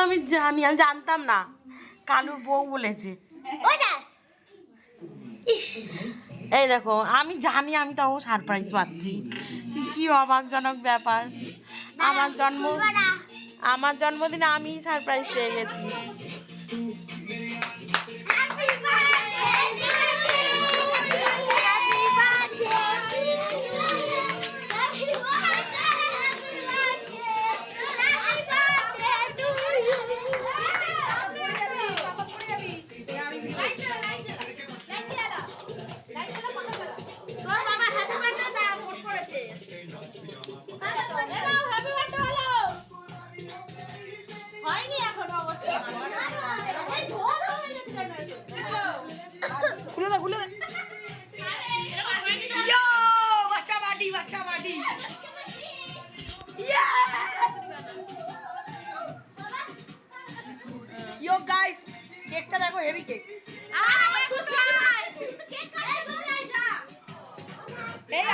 আমি জানি আমি জানতাম না। কালুর বউ বলেছে। এই দেখো আমি জানি আমি তাও সারপ্রাইজ পাচ্ছি। কি অবাকজনক ব্যাপার। আমার জন্ম আমার জন্মদিনে আমি সারপ্রাইজ পেয়ে গেছি। খুলে বাচ্চা বাটি বাচ্চা বাটি ইয়ো গাইস কেকটা দেখো হেভি কেক এই